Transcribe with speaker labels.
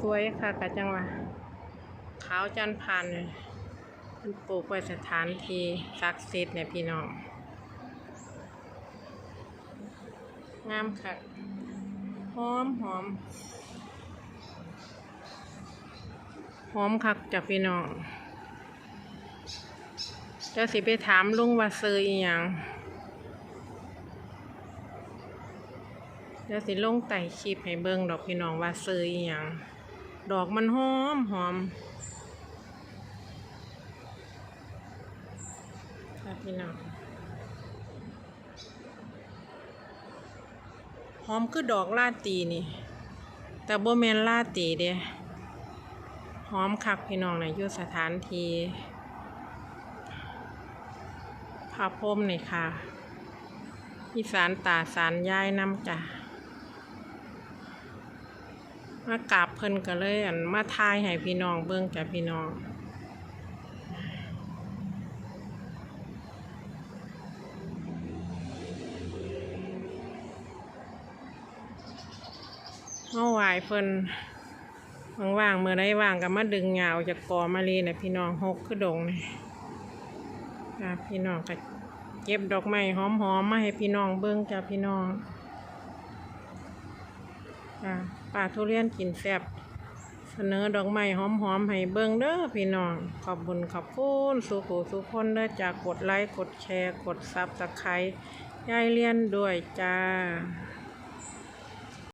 Speaker 1: สวยค่ะกะจังวะขาวจันทร์พันธุ์เนี่ยมันปลูกไว้สถานที่ศักดิ์สิทธิ์เนี่ยพี่น้อง งามค่ะหอมหอมหอมคักจากพี่น้องเดี๋ยวสิไปถามลุงว่าซื้ออีหยังเดี๋ยวสิลงไต่คลิปให้เบิ่งดอกพี่น้องว่าซื้ออีหยัง ดอกมันหอมหอมพี่น้องหอมคือดอกลาตีนี่ แต่บ่แมนลาตีเด้หอมคักพี่น้องนะอยู่สถานที่พระพรมนี่ค่ะอีสานตาสารยายน้ำจ้ะ มากราบเพิ่นก็เลยอันมาทายให้พี่น้องเบิ่งจ้ะพี่น้องเมื่อวายเพิ่นว่างๆเมื่อได้ว่างก็มาดึงเหงาจากกอมาลีนะพี่น้องหกคือดงนี่จ้ะพี่น้องก็เก็บดอกไม้หอมๆมาให้พี่น้องเบิ่งจ้ะพี่น้อง จ้ะป่าทุเรียนกินแซ่บเสนอดอกไม้หอมๆให้เบิ่งเด้อพี่น้อง ขอบบุญขอบคุณสุขสุขคนเด้อจากกดไลค์กดแชร์ กดซับสไครต์ยายเลียนด้วยจ้า